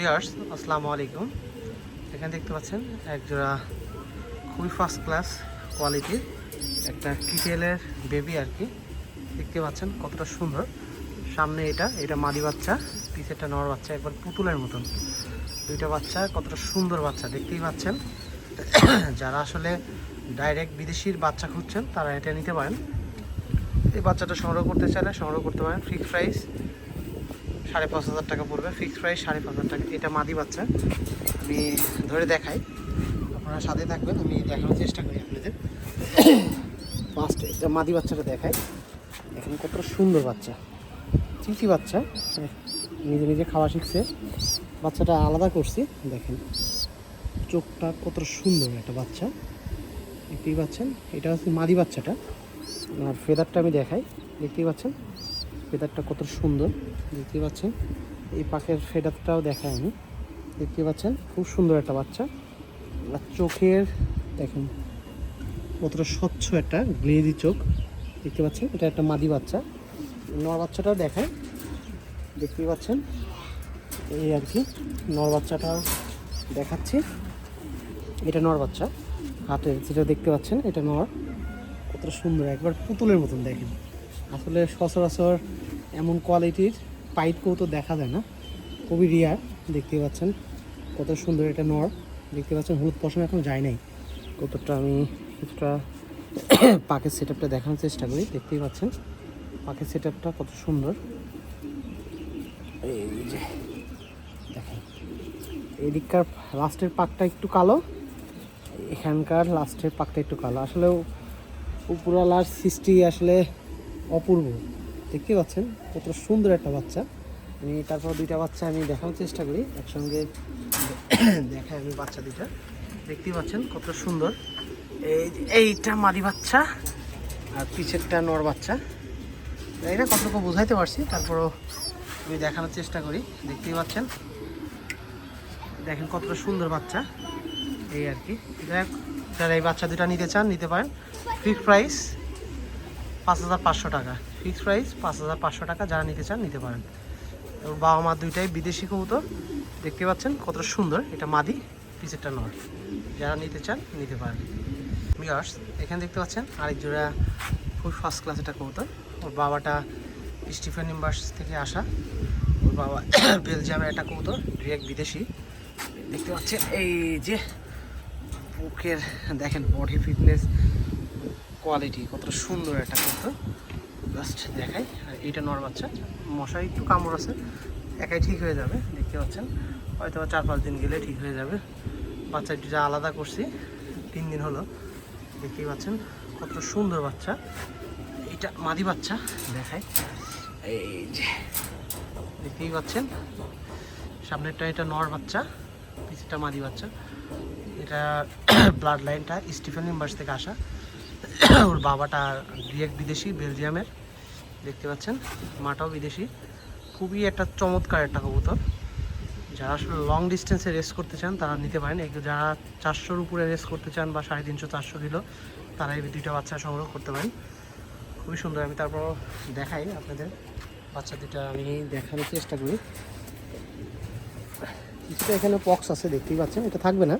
Viewers, আসসালামু আলাইকুম। এখানে দেখতে পাচ্ছেন এক জোড়া খুবই ফার্স্ট ক্লাস কোয়ালিটির একটা কিটেলের বেবি আর কি। দেখতে পাচ্ছেন কতটা সুন্দর। সামনে এটা এটা মাদি বাচ্চা, পিছেরটা নর বাচ্চা, একবার পুতুলের মতন। দুইটা বাচ্চা, কতটা সুন্দর বাচ্চা, দেখতেই পাচ্ছেন। যারা আসলে ডাইরেক্ট বিদেশির বাচ্চা খুঁজছেন, তারা এটা নিতে পারেন। এই বাচ্চাটা সংগ্রহ করতে চাইলে সংগ্রহ করতে পারেন ফিক্স প্রাইস সাড়ে পাঁচ হাজার টাকা পড়বে ফিক্স প্রাইস সাড়ে পাঁচ হাজার টাকা। এটা মাদি বাচ্চা। আমি ধরে দেখাই। আপনারা সাথে থাকবেন, আমি দেখানোর চেষ্টা করি আপনাদের। ফার্স্ট এটা মাদি বাচ্চাটা দেখাই। এখানে কত সুন্দর বাচ্চা। চিচি বাচ্চা। নিজে নিজে খাওয়া শিখছে। বাচ্চাটা আলাদা করছি, দেখেন। চোখটা কত সুন্দর একটা বাচ্চা। দেখতেই পাচ্ছেন? এটা হচ্ছে মাদি বাচ্চাটা। আর ফেদারটা আমি দেখাই। দেখতেই পাচ্ছেন? ফেদারটা কত সুন্দর দেখতে পাচ্ছেন। এই পাখের ফেদারটাও দেখাই আমি। দেখতে পাচ্ছেন, খুব সুন্দর একটা বাচ্চা। আর চোখের, দেখেন, কতটা স্বচ্ছ একটা, গ্লেজি চোখ। দেখতে পাচ্ছেন, এটা একটা মাদি বাচ্চা। নর বাচ্চাটাও দেখায় দেখতেই পাচ্ছেন, এই আর কি, নর বাচ্চাটাও দেখাচ্ছি। এটা নর বাচ্চা হাতে যেটা দেখতে পাচ্ছেন, এটা নর। কতটা সুন্দর, একবার পুতুলের মতন দেখেন। আসলে সচরাচর এমন কোয়ালিটির পাইট কৌতো দেখা যায় না। খুবই রিয়ার দেখতে পাচ্ছেন। কত সুন্দর এটা নর, দেখতে পাচ্ছেন, হলুদ পশম এখন যায় নাই। কতটা আমি কিছুটা পাকের সেট আপটা দেখানোর চেষ্টা করি, দেখতেই পাচ্ছেন। পাকের সেট আপটা কত সুন্দর। এই যে, দেখেন। এই দিককার লাস্টের পাকটা একটু কালো, এখানকার লাস্টের পাকটা একটু কালো। আসলে উপরালার সৃষ্টি আসলে অপূর্ব। দেখতে পাচ্ছেন, কত সুন্দর একটা বাচ্চা। আমি তারপর দুইটা বাচ্চা আমি দেখানোর চেষ্টা করি। একসঙ্গে দেখাই আমি বাচ্চা দুইটা। দেখতেই পাচ্ছেন, কত সুন্দর। এই এইটা মাদি বাচ্চা, আর পিছেরটা নর বাচ্চা। জানি না কতটুকু বোঝাইতে পারছি, তারপরও আমি দেখানোর চেষ্টা করি। দেখতেই পাচ্ছেন। দেখেন কতটা সুন্দর বাচ্চা। এই আর কি। দেখ যারা এই বাচ্চা দুটা নিতে চান, নিতে পারেন। ফিক্স প্রাইস পাঁচ হাজার পাঁচশো টাকা। ফিক্স প্রাইস পাঁচ হাজার পাঁচশো টাকা যারা নিতে চান, নিতে পারেন। এবং বাবা মা দুইটাই বিদেশি কবুতর, দেখতে পাচ্ছেন কতটা সুন্দর। এটা মাদি পিছেরটা নয় যারা নিতে চান, নিতে পারেন। বিয়ার্স এখানে দেখতে পাচ্ছেন আরেক জোড়া খুব ফার্স্ট ক্লাস একটা কবুতর। ওর বাবাটা স্টিফেন ইউনিভার্সিটি থেকে আসা। ওর বাবা বেলজিয়ামের একটা কবুতর ডিরেক্ট বিদেশি। দেখতে পাচ্ছেন এই যে বুকের, দেখেন বডি ফিটনেস কোয়ালিটি কতটা সুন্দর একটা কবুতর। জাস্ট দেখাই। এইটা নর বাচ্চা মশাই একটু কামড় আছে। একাই ঠিক হয়ে যাবে, দেখতে পাচ্ছেন? হয়তো চার পাঁচ দিন গেলে ঠিক হয়ে যাবে। বাচ্চা যা আলাদা করছি, তিন দিন হলো। দেখতেই পাচ্ছেন, কত সুন্দর বাচ্চা। এইটা মাদি বাচ্চা, দেখাই। এই যে, দেখতেই পাচ্ছেন? সামনেরটা এটা নর বাচ্চা পিছটা মাদি বাচ্চা। এটা ব্লাড লাইনটা স্টিফেন ইউনিভার্স থেকে আসা। ওর বাবাটা ডিরেক্ট বিদেশি, বেলজিয়ামের। দেখতে পাচ্ছেন, মাটাও বিদেশি। খুবই একটা চমৎকার একটা কবুতর। যারা আসলে লং ডিস্টেন্সে রেস করতে চান, তারা নিতে পারেন। যারা চারশোর উপরে রেস করতে চান বা সাড়ে তিনশো, চারশো কিলো, তারা এই দুইটা বাচ্চা সংগ্রহ করতে পারেন। খুবই সুন্দর, আমি তারপর দেখাই আপনাদের। বাচ্চা দুটা আমি দেখানোর চেষ্টা করি। কিছুটা এখানে পক্স আছে, দেখতেই পাচ্ছেন। এটা থাকবে না।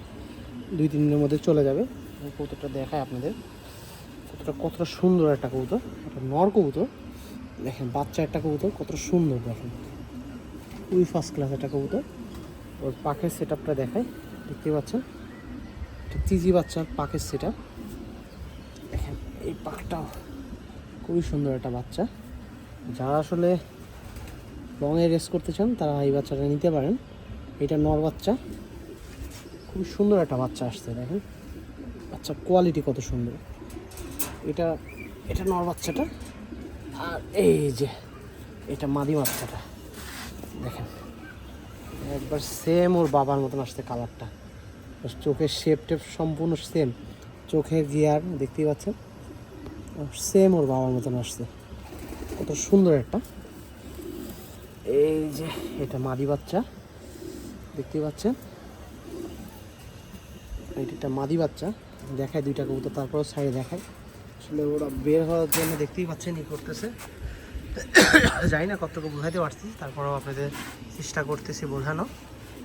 দুই, তিন দিনের মধ্যে চলে যাবে। আমি কবুতরটা দেখাই আপনাদের। কতটা কতটা সুন্দর একটা কবুতর। একটা নর কবুতর। দেখেন, বাচ্চা একটা কবুতর কত সুন্দর দেখেন। খুবই ফার্স্ট ক্লাস একটা কবুতর। ওর পাখের সেট আপটা দেখায় দেখতে পাচ্ছেন চিজি বাচ্চার পাখের সেট আপ দেখেন, এই পাখটাও খুবই সুন্দর একটা বাচ্চা। যারা আসলে লংয়ে রেস করতে চান, তারা এই বাচ্চাটা নিতে পারেন। এটা নর বাচ্চা। খুব সুন্দর একটা বাচ্চা আসছে, দেখেন। বাচ্চার কোয়ালিটি কত সুন্দর। এটা এটা নর বাচ্চাটা। আর এই যে, এটা মাদি বাচ্চাটা দেখেন, একবার সেম ওর বাবার মতন আসছে কালারটা চোখের শেপ টেপ সম্পূর্ণ সেম চোখের গিয়ার দেখতেই পাচ্ছেন? সেম ওর বাবার মতন আসছে। কত সুন্দর একটা। এই যে, এটা মাদি বাচ্চা। দেখতেই পাচ্ছেন? এটা একটা মাদি বাচ্চা। দেখায় দুইটা কবুতর তারপর সাইডে দেখায়। আসলে ওরা বের হওয়ার জন্য দেখতেই পাচ্ছেন ই করতেছে। জানি না কতটুকু বোঝাতে পারছি, তারপরেও আপনাদের চেষ্টা করতেছি বোঝানো।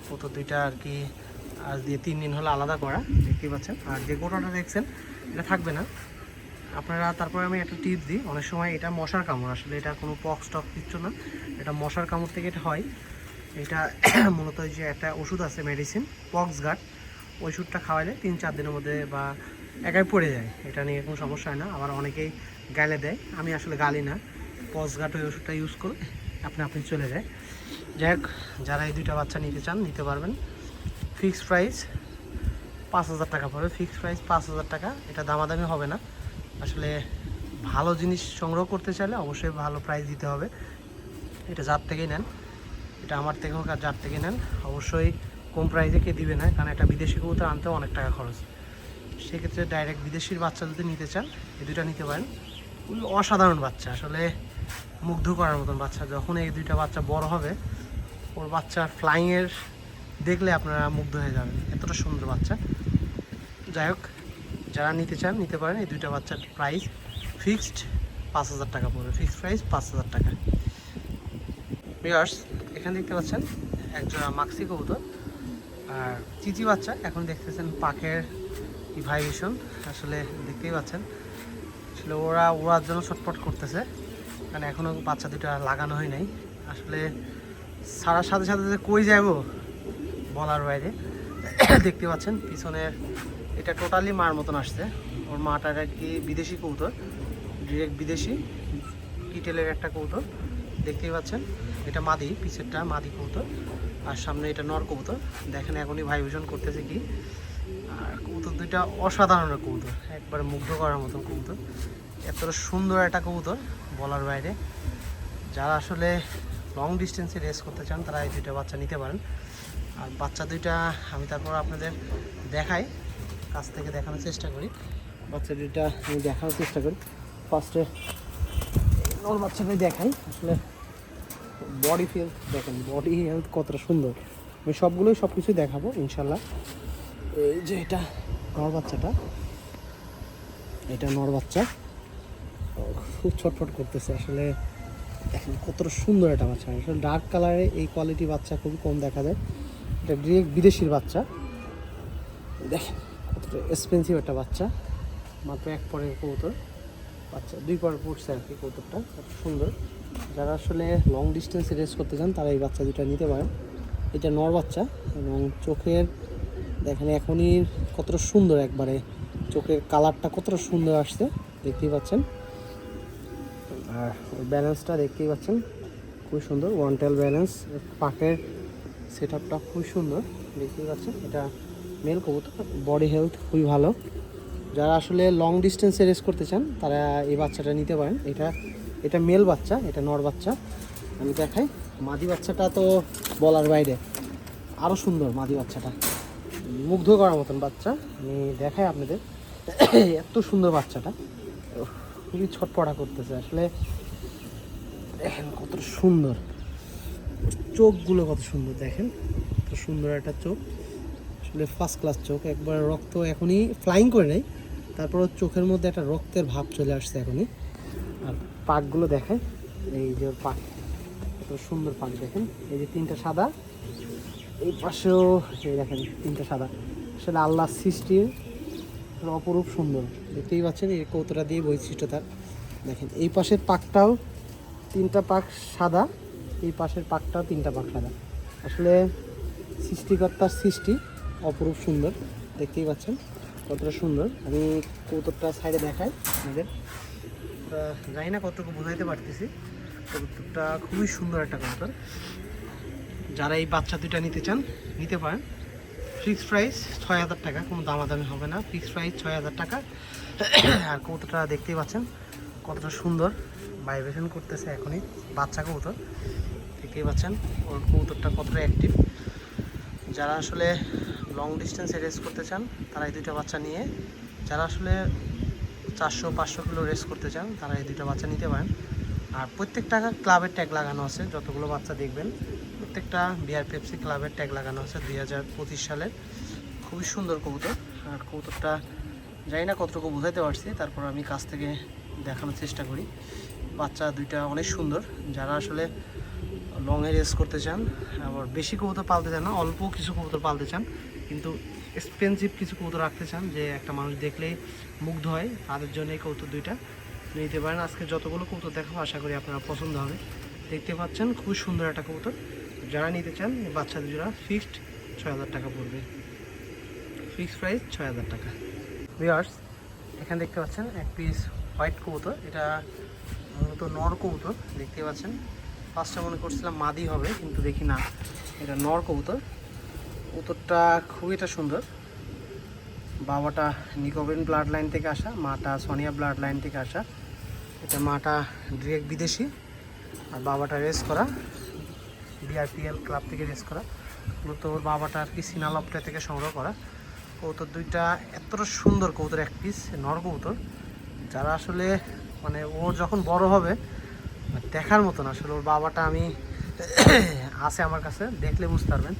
কবুতর দুইটা আর কি, আজ দিয়ে তিন দিন হলো আলাদা করা, দেখতেই পাচ্ছেন। আর যে গোটাটা দেখছেন, এটা থাকবে না। আপনারা, তারপরে আমি একটা টিপ দিই, অনেক সময় এটা মশার কামড়, আসলে এটা কোনো পক্স টক কিচ্ছু না, এটা মশার কামড় থেকে এটা হয়। এটা মূলত যে একটা ওষুধ আছে, মেডিসিন পক্স গার্ড ওষুধটা খাওয়ালে তিন চার দিনের মধ্যে বা একাই পড়ে যায়, এটা নিয়ে কোনো সমস্যা হয় না। আবার অনেকেই গালে দেয়, আমি আসলে গালি না। গার্ড ওই ওষুধটা ইউজ করে আপনি আপনি চলে যায়। যাই হোক, যারা এই দুইটা বাচ্চা নিতে চান, নিতে পারবেন। ফিক্সড প্রাইস পাঁচ হাজার টাকা পড়বে। ফিক্সড প্রাইস পাঁচ হাজার টাকা, এটা দামাদামি হবে না। আসলে ভালো জিনিস সংগ্রহ করতে চাইলে অবশ্যই ভালো প্রাইস দিতে হবে। এটা যার থেকেই নেন। এটা আমার থেকে হোক আর যার থেকে নেন, অবশ্যই কম প্রাইসে কে দিবে না, কারণ একটা বিদেশি কবুতর আনতেও অনেক টাকা খরচ। সেক্ষেত্রে ডাইরেক্ট বিদেশির বাচ্চা যদি নিতে চান, এই দুইটা নিতে পারেন। অসাধারণ বাচ্চা, আসলে মুগ্ধ করার মতন বাচ্চা। যখন এই দুইটা বাচ্চা বড় হবে, ওর বাচ্চার ফ্লাইংয়ের দেখলে আপনারা মুগ্ধ হয়ে যাবেন। এতটা সুন্দর বাচ্চা। যাই হোক, যারা নিতে চান, নিতে পারেন। এই দুইটা বাচ্চার প্রাইস ফিক্সড পাঁচ হাজার টাকা পড়বে। ফিক্সড প্রাইস পাঁচ হাজার টাকা। বিয়ার্স এখানে দেখতে পাচ্ছেন একজোড়া মাক্সি কবুতর। আর চিচি বাচ্চা, এখন দেখতেছেন পাখের ইভাইভেশন আসলে দেখতেই পাচ্ছেন। আসলে ওরা ওড়ার জন্য ছটপট করতেছে। কারণ এখনও বাচ্চা দুটা লাগানো হয় নাই। আসলে সারার সাথে সাথে যে কই যাব বলার বাইরে। দেখতে পাচ্ছেন পিছনের এটা টোটালি মার মতন আসছে। ওর মাটা আর কি বিদেশি কবুতর? ডিরেক্ট বিদেশি। কিটেলের একটা কবুতর। দেখতেই পাচ্ছেন, এটা মাদি, পিছেরটা মাদি কবুতর। আর সামনে এটা নর কবুতর। দেখেন এখনই ভাইব্রেশন করতেছে কি। কবুতর দুইটা অসাধারণ কবুতর, একবারে মুগ্ধ করার মতন কবুতর। এতটা সুন্দর একটা কবুতর, বলার বাইরে। যারা আসলে লং ডিস্টেন্সে রেস করতে চান, তারা এই দুইটা বাচ্চা নিতে পারেন। আর বাচ্চা দুইটা আমি তারপর আপনাদের দেখাই, কাছ থেকে দেখানোর চেষ্টা করি। বাচ্চা দুইটা আমি দেখানোর চেষ্টা করি। ফার্স্টে নর বাচ্চাকে দেখাই। আসলে বডি ফিল দেখেন বডি হেলথ কতটা সুন্দর। আমি সবগুলোই সব কিছুই দেখাবো, ইনশাল্লাহ। এই যে এটা নর বাচ্চাটা। এটা নর বাচ্চা। খুব ছটফট করতেছে। আসলে দেখেন কতটা সুন্দর একটা বাচ্চা। আসলে ডার্ক কালারে এই কোয়ালিটি বাচ্চা খুবই কম দেখা যায়। এটা ডিরেক্ট বিদেশির বাচ্চা। দেখেন কতটা এক্সপেন্সিভ একটা বাচ্চা। মাত্র এক পরের কবুতর। বাচ্চা দুই পর পড়ছে আর কি কবুতরটা। কত সুন্দর। যারা আসলে লং ডিস্টেন্সে রেস করতে চান, তারা এই বাচ্চা দুটা নিতে পারেন। এটা নর বাচ্চা এবং চোখের দেখেন এখনই কতটা সুন্দর একবারে। চোখের কালারটা কতটা সুন্দর আসছে, দেখতেই পাচ্ছেন। আর ব্যালেন্সটা দেখতেই পাচ্ছেন, খুবই সুন্দর। ওয়ান টেল ব্যালেন্স পাকের সেট আপটা খুবই সুন্দর, দেখতেই পাচ্ছেন। এটা মেল কবুতর বডি হেলথ খুবই ভালো। যারা আসলে লং ডিস্টেন্সে রেস করতে চান, তারা এই বাচ্চাটা নিতে পারেন। এটা এটা মেল বাচ্চা, এটা নর বাচ্চা। আমি দেখাই, মাদি বাচ্চাটা তো বলার বাইরে। আরও সুন্দর মাদি বাচ্চাটা। মুগ্ধ করার মতন বাচ্চা। আমি দেখাই আপনাদের। এত সুন্দর বাচ্চাটা। খুবই ছটপটা করতেছে। আসলে দেখেন কত সুন্দর। চোখগুলো কত সুন্দর, দেখেন। কত সুন্দর একটা চোখ। আসলে ফার্স্ট ক্লাস চোখ। একবার রক্ত এখনই ফ্লাইং করে নেই। তারপর চোখের মধ্যে একটা রক্তের ভাব চলে আসছে এখনই। আর পাকগুলো দেখেন এই যে পাক, কত সুন্দর পাক, দেখেন। এই যে তিনটা সাদা এই পাশেও, এই দেখেন, তিনটা সাদা। আসলে আল্লাহ সৃষ্টির অপরূপ সুন্দর। দেখতেই পাচ্ছেন এই কৌতরা দিয়ে বৈশিষ্ট্য তার। দেখেন, এই পাশের পাকটাও তিনটা পাক সাদা, এই পাশের পাকটাও তিনটা পাক সাদা। আসলে সৃষ্টিকর্তার সৃষ্টি অপরূপ সুন্দর। দেখতেই পাচ্ছেন কতটা সুন্দর। আমি কৌতুকটা সাইডে দেখাই আপনাদের। জানি না কতটুকু বোঝাইতে পারতেছি। কবুতরটা খুবই সুন্দর একটা কবুতর যারা এই বাচ্চা দুইটা নিতে চান, নিতে পারেন। ফিক্সড প্রাইস ছয় হাজার টাকা, কোনো দামাদামি হবে না। ফিক্সড প্রাইস ছয় হাজার টাকা। আর কবুতরটা দেখতেই পাচ্ছেন, কতটা সুন্দর ভাইব্রেশন করতেছে এখনই। বাচ্চা কবুতর, দেখতেই পাচ্ছেন, ওর কবুতরটা কতটা অ্যাক্টিভ যারা আসলে লং ডিস্টেন্সে রেস করতে চান, তারা এই দুইটা বাচ্চা নিয়ে, যারা আসলে চারশো, পাঁচশো কিলো রেস করতে চান, তারা এই দুইটা বাচ্চা নিতে পারেন। আর প্রত্যেকটা ক্লাবের ট্যাগ লাগানো আছে, যতগুলো বাচ্চা দেখবেন। প্রত্যেকটা বিআর পেপসি ক্লাবের ট্যাগ লাগানো আছে দুই হাজার পঁচিশ সালের। খুবই সুন্দর কবুতর। আর কবুতরটা জানি না কতটুকু বোঝাইতে পারছি, তারপর আমি কাছ থেকে দেখানোর চেষ্টা করি। বাচ্চা দুইটা অনেক সুন্দর। যারা আসলে লংয়ে রেস করতে চান, আবার বেশি কবুতর পালতে চান না, অল্প কিছু কবুতর পালতে চান, কিন্তু এক্সপেন্সিভ কিছু কবুতর রাখতে চান, যে একটা মানুষ দেখলেই মুগ্ধ হয়, তাদের জন্য এই কবুতর দুইটা। নিতে পারেন, আজকে যতগুলো কবুতর দেখাবো, আশা করি আপনারা পছন্দ হবে। দেখতে পাচ্ছেন, খুবই সুন্দর একটা কবুতর। যারা নিতে চান, বাচ্চাদের জোড়া ফিক্সড ছয় হাজার টাকা পড়বে। ফিক্সড প্রাইস ছয় হাজার টাকা। ভিওয়ার্স এখানে দেখতে পাচ্ছেন এক পিস হোয়াইট কবুতর। এটা মূলত নর কবুতর, দেখতে পাচ্ছেন। ফার্স্টে মনে করছিলাম মাদি হবে, কিন্তু দেখি না, এটা নর কবুতর। খুবই এটা সুন্দর। বাবাটা নিকোবেন ব্লাড লাইন থেকে আসা, মাটা সোনিয়া ব্লাড লাইন থেকে আসা। এটা মাটা ডিরেক্ট বিদেশি, আর বাবাটা রেস করা। বিআরপিএল ক্লাব থেকে রেস করা। মূলত ওর বাবাটা আর কি সিনালপটা থেকে সংগ্রহ করা। কবুতর দুইটা এতটা সুন্দর কবুতর এক পিস নর কবুতর যারা আসলে মানে ও যখন বড় হবে দেখার মতন আসলে ওর বাবাটা আমি আছে আমার কাছে, দেখলে বুঝতে পারবেন।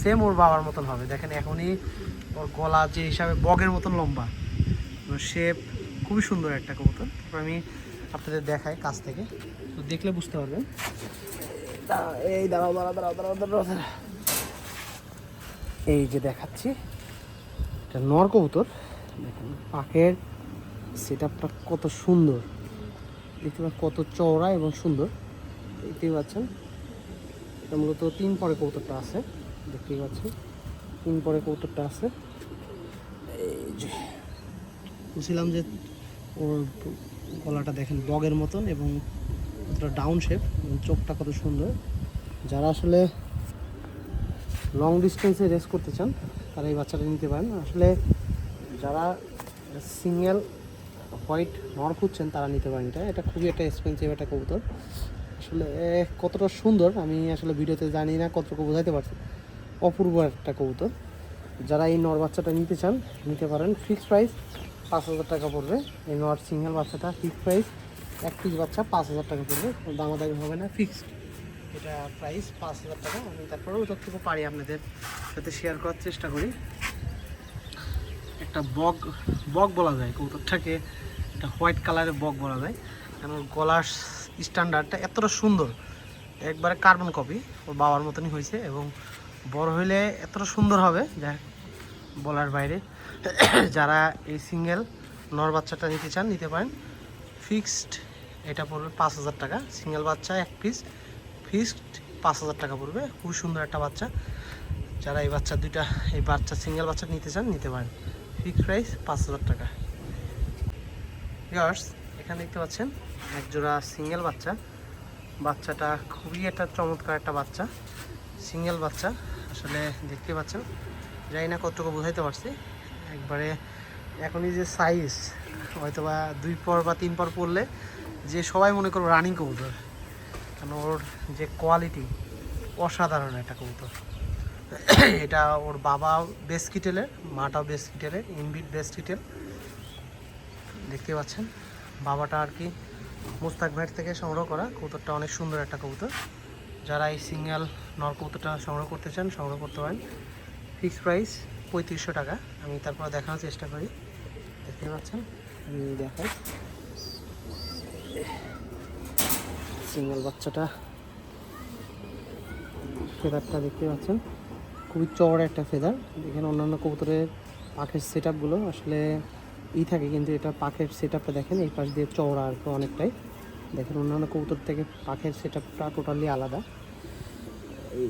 সেম ওর বাবার মতন হবে। দেখেন এখনই ওর গলা যে হিসাবে বগের মতন লম্বা। শেপ খুবই সুন্দর একটা কবুতর আমি আপনাদের দেখাই কাছ থেকে। তো দেখলে বুঝতে পারবেন। এই দাঁড়াও দাঁড়াও দাঁড়াও দাঁড়াও দাঁড়াও। এই যে দেখাচ্ছি, এটা নর কবুতর। দেখেন পাখের সেট কত সুন্দর। দেখতে পাচ্ছেন, কত চওড়া এবং সুন্দর। দেখতেই পাচ্ছেন, এটা মূলত তিন পরে কবুতরটা আছে। দেখতেই পাচ্ছেন, তিন পরে কবুতরটা আছে। এই যে বুঝছিলাম যে ওর গলাটা দেখেন বগের মতন এবং ডাউন শেপ চোখটা কত সুন্দর। যারা আসলে লং ডিস্টেন্সে রেস করতে চান, তারা এই বাচ্চাটা নিতে পারেন। আসলে যারা সিঙ্গেল হোয়াইট নর খুঁজছেন, তারা নিতে পারেন এটা। এটা খুবই একটা এক্সপেন্সিভ একটা কবুতর। আসলে কতটা সুন্দর, আমি আসলে ভিডিওতে জানি না, কতটুকু বোঝাতে পারছি। অপূর্ব একটা কবুতর। যারা এই নর বাচ্চাটা নিতে চান, নিতে পারেন। ফিক্সড প্রাইস পাঁচ হাজার টাকা পড়বে। এই নর সিঙ্গেল বাচ্চাটা ফিক্সড প্রাইস এক পিস বাচ্চা পাঁচ হাজার টাকা পড়বে, কোনো দামাদামি হবে না ফিক্সড এটা প্রাইস পাঁচ হাজার টাকা। আমি তারপরেও যতটুকু পারি আপনাদের সাথে শেয়ার করার চেষ্টা করি। একটা বক বক বলা যায়, কবুতরটাকে একটা হোয়াইট কালারের বক বলা যায়। কারণ গলার স্ট্যান্ডার্ডটা এতটা সুন্দর, একবারে কার্বন কপি ওর বাবার মতনই হয়েছে এবং বড় হইলে এতটা সুন্দর হবে যা বলার বাইরে। যারা এই সিঙ্গেল নর বাচ্চাটা নিতে চান, নিতে পারেন। ফিক্সড এটা পড়বে পাঁচ হাজার টাকা। সিঙ্গেল বাচ্চা, এক পিস ফিক্সড পাঁচ হাজার টাকা পড়বে। খুব সুন্দর একটা বাচ্চা। যারা এই বাচ্চা দুইটা, এই বাচ্চা সিঙ্গেল বাচ্চা নিতে চান, নিতে পারেন। ফিক্সড প্রাইস পাঁচ হাজার টাকা। ইয়ার্স এখানে দেখতে পাচ্ছেন এক জোড়া সিঙ্গেল বাচ্চা। বাচ্চাটা খুবই একটা চমৎকার একটা বাচ্চা। সিঙ্গেল বাচ্চা, আসলে দেখতে পাচ্ছেন, জানি না কতটুকু বোঝাইতে পারছি। একবারে এখনই যে সাইজ হয়তো বা দুই পর বা তিন পর পড়লে যে সবাই মনে করো রানিং কবুতর। কারণ ওর যে কোয়ালিটি অসাধারণ একটা কবুতর। এটা ওর বাবা বেস কিটেলের মাটাও বেস কিটেলের ইনবিট বেস কিটেল দেখতে পাচ্ছেন, বাবাটা আর কি মুস্তাক ভ্যাট থেকে সংগ্রহ করা কবুতরটা অনেক সুন্দর একটা কবুতর। যারা এই সিঙ্গেল নর কবুতরটা সংগ্রহ করতে চান, সংগ্রহ করতে পারেন। ফিক্স প্রাইস পঁয়ত্রিশশো টাকা। আমি তারপর দেখানোর চেষ্টা করি। দেখতে পাচ্ছেন? দেখাই। সিঙ্গেল বাচ্চাটা ফেদারটা দেখতে পাচ্ছেন। খুবই চওড়া একটা ফেদার। দেখেন অন্যান্য কবুতরের পাখের সেট আসলে ই থাকে, কিন্তু এটা পাখের সেট দেখেন, এই পাশ দিয়ে চওড়া আর অনেকটাই। দেখেন অন্যান্য কবুতর থেকে পাখের সেট টোটালি আলাদা। এই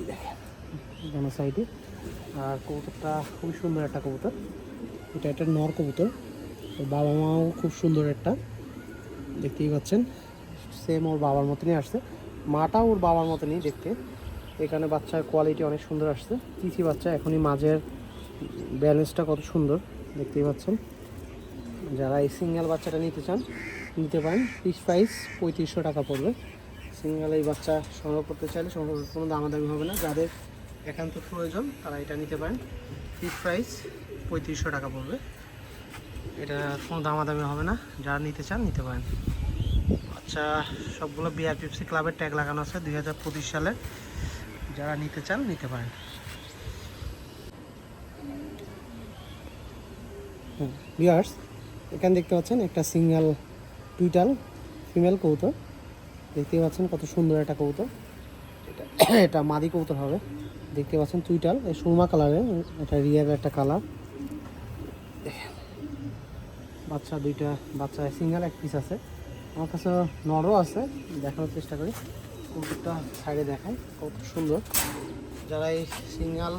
দেখেন সাইডে। আর কবুতরটা খুবই সুন্দর একটা কবুতর। এটা একটা নর কবুতর। বাবা মাও খুব সুন্দর একটা। দেখতেই পাচ্ছেন। সেম ওর বাবার মতনই আসছে। মাটা ওর বাবার মতনই দেখতে। এখানে বাচ্চার কোয়ালিটি অনেক সুন্দর আসছে। চিচি বাচ্চা এখনই মাঝের ব্যালেন্সটা কত সুন্দর, দেখতেই পাচ্ছেন। যারা এই সিঙ্গেল বাচ্চাটা নিতে চান, নিতে পারেন। ফিক্স প্রাইস পঁয়ত্রিশশো টাকা পড়বে। সিঙ্গেল এই বাচ্চা সংগ্রহ করতে চাইলে সংগ্রহ কোনো দামাদামি হবে না। যাদের একান্ত প্রয়োজন, তারা এটা নিতে পারেন। ফিক্স প্রাইস পঁয়ত্রিশশো টাকা পড়বে। এটা কোনো দামাদামি হবে না। যারা নিতে চান, নিতে পারেন। আচ্ছা সবগুলো বিআরপিএফসি ক্লাবের ট্যাগ লাগানো আছে দুই হাজার পঁচিশ সালে। যারা নিতে চান, নিতে পারেন। ভিউয়ার্স এখানে দেখতে পাচ্ছেন একটা সিঙ্গেল টুইটাল ফিমেল কবুতর। দেখতেই পাচ্ছেন কত সুন্দর একটা কবুতর। এটা এটা মাদি কবুতর হবে। দেখতে পাচ্ছেন টুইটাল এই সুরমা কালারের এটা রিয়ার একটা কালার বাচ্চা, দুইটা বাচ্চা সিঙ্গেল এক পিস আছে। আমার কাছে নরও আছে, দেখানোর চেষ্টা করি। কবুতরটা সাইডে দেখাই, কত সুন্দর। যারা এই সিঙ্গাল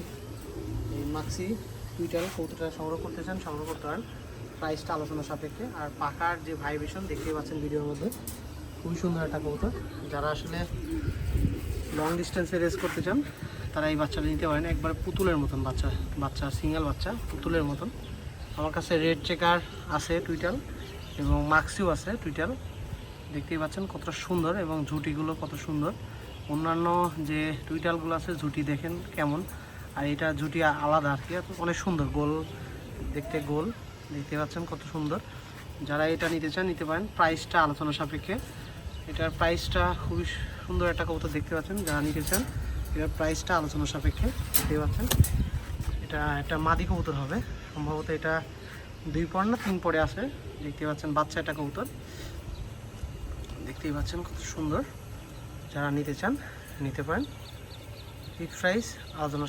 এই মাক্সি টুইটার কবুতরটা সংগ্রহ করতে চান, সংগ্রহ করতে পারেন। প্রাইসটা আলোচনা সাপেক্ষে। আর পাকার যে ভাইব্রেশন দেখতেই পাচ্ছেন ভিডিওর মধ্যে। খুবই সুন্দর একটা কৌতুক যারা আসলে লং ডিস্টেন্সে রেস করতে চান, তারা এই বাচ্চাটা নিতে পারেন। একবার পুতুলের মতন বাচ্চা বাচ্চা সিঙ্গেল বাচ্চা, পুতুলের মতন। আমার কাছে রেড চেকার আছে টুইটাল এবং মাক্সিও আছে টুইটাল। দেখতেই পাচ্ছেন কতটা সুন্দর এবং ঝুটিগুলো কত সুন্দর। অন্যান্য যে টুইটালগুলো আছে, ঝুটি দেখেন কেমন। আর এটা ঝুটি আ- আলাদা আর কি অনেক সুন্দর, গোল, দেখতে গোল। দেখতে পাচ্ছেন কত সুন্দর। যারা এটা নিতে চান, নিতে পারেন। প্রাইসটা আলোচনা সাপেক্ষে। এটার প্রাইসটা খুবই সুন্দর একটা কবুতর দেখতে পাচ্ছেন, যারা নিতে চান। এটার প্রাইসটা আলোচনা সাপেক্ষে, দেখতে পাচ্ছেন। এটা একটা মাদি কবুতর হবে। সম্ভবত এটা দুই পর না, তিন পরে আছে। দেখতেই পাচ্ছেন বাচ্চা একটা কবুতর। দেখতেই পাচ্ছেন কত সুন্দর। যারা নিতে চান, নিতে পারেন। ফিক্স প্রাইস আলোচনা